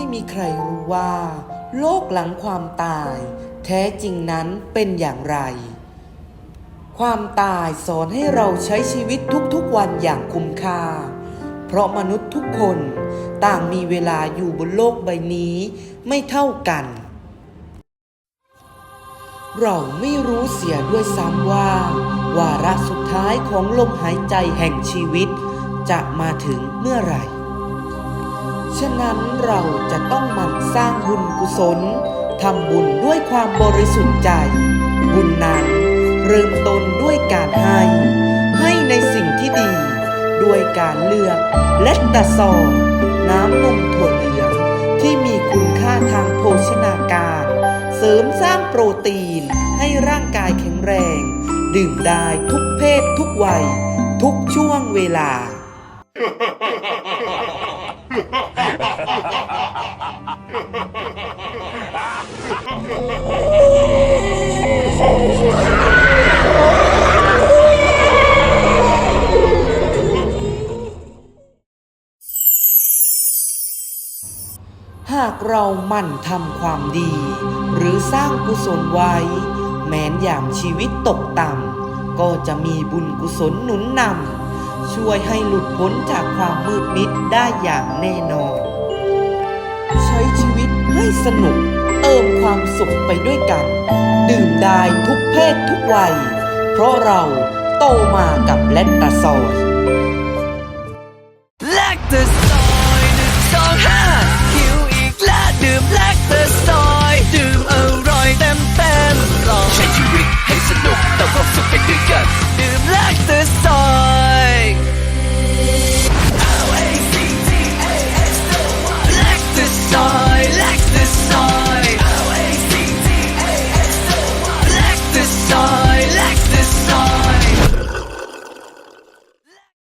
ไม่มีใครรู้ว่า โลกหลังความตาย แท้จริงนั้นเป็นอย่างไร ความตายสอนให้เราใช้ชีวิตทุกๆวันอย่างคุ้มค่า เพราะมนุษย์ทุกคนต่างมีเวลาอยู่บนโลกใบนี้ไม่เท่ากัน เราไม่รู้เสียด้วยซ้ำว่า วาระสุดท้ายของลมหายใจแห่งชีวิต จะมาถึงเมื่อไหร่ ฉะนั้นเราจะต้องหมั่นสร้างบุญกุศลทำบุญด้วยความบริสุทธิ์ใจ บุญนั้นเริ่มต้นด้วยการให้ ให้ในสิ่งที่ดี ด้วยการเลือกและตะซอยน้ำนมถั่วเหลืองที่มีคุณค่าทางโภชนาการ เสริมสร้างโปรตีนให้ร่างกายแข็งแรง ดื่มได้ทุกเพศทุกวัย ทุกช่วงเวลา หากเราหมั่นทำความดี หรือสร้างกุศลไว้ แม้นยามชีวิตตกต่ำก็จะมีบุญกุศลหนุนนำ ช่วยให้หลุดพ้นจากความมืดมิดได้อย่างแน่นอน ใช้ชีวิตให้สนุก เติมความสุขไปด้วยกัน ดื่มได้ทุกเพศทุกวัย เพราะเราโตมากับแลตตาซอย